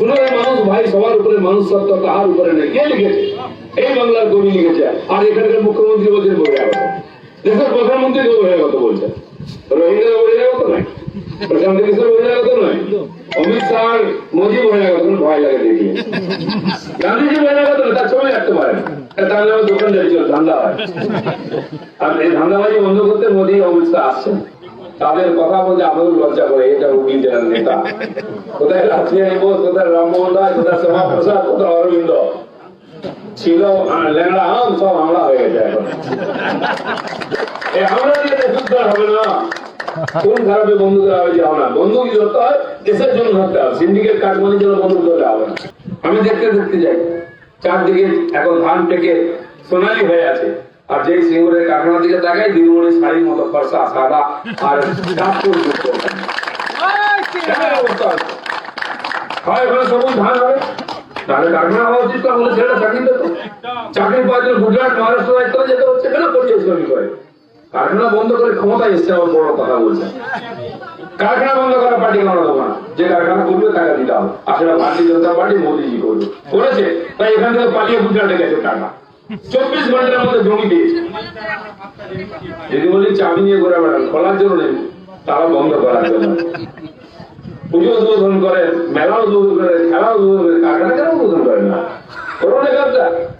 পুনরায় মানুষ ভাই, সবার উপরে মানুষ সত্য তাহার উপরে নেই। কে লিখেছে? এই বাংলার কবি লিখেছে। আর এখানকার মুখ্যমন্ত্রী বলছেন বহিরাগত দেশের প্রধানমন্ত্রী বহিরাগত বলছেন। রোহিঙ্গা বহিরাগত নয়। প্রশান্ত কিশোর বহিরাগত নয়। অমিত শাহ মোদী বহিরাগত ভয় লাগে দেখি গান্ধীজি বহিরাগত নয়, তার ছবি রাখতে পারেন। তার নামে দোকান যাচ্ছিল ধান্দা হয় আর এই ধান্দাবাজি বন্ধ করতে মোদী, অমিত শাহ আসছেন। তাদের কথা বলতে আমাদের লজ্জা করে, এটা উকিল জেলার নেতা। কোথায় রাত্রি বোস কোথায় রামমোহন কোথায় শ্যামা প্রসাদ কোথায় অরবিন্দ? ছিল আম সব হয়ে গেছে এখন। দিয়ে হবে না। কোন খারাপে হবে বন্ধু কি ধরতে হয়, দেশের জন্য ধরতে হবে। সিন্ডিকেট জন্য বন্ধু ধরলে হবে। আমি দেখতে দেখতে যাই। চারদিকে এখন ধান থেকে সোনালি হয়ে আছে। আর যেই সিঙ্গুরের কারখানার দিকে তাকাই দিদিমণি শাড়ির মতো ফর্সা সাদা আর যেতে হচ্ছে কারখানা বন্ধ করে বড় কথা বলছে। কারখানা বন্ধ করা পার্টি যে কারখানা করবে পার্টি মোদীজি তাই এখান থেকে পালিয়ে গুজরাটে গেছে টাকা। চব্বিশ ঘণ্টার মধ্যে জমি যদি বলি চাবি নিয়ে ঘুরে বেড়ান, খোলার জন্য তারা বন্ধ করার জন্য। পুজো উদ্বোধন করেন মেলা উদ্বোধন করেন খেলা উদ্বোধন করেন কারখানা কেন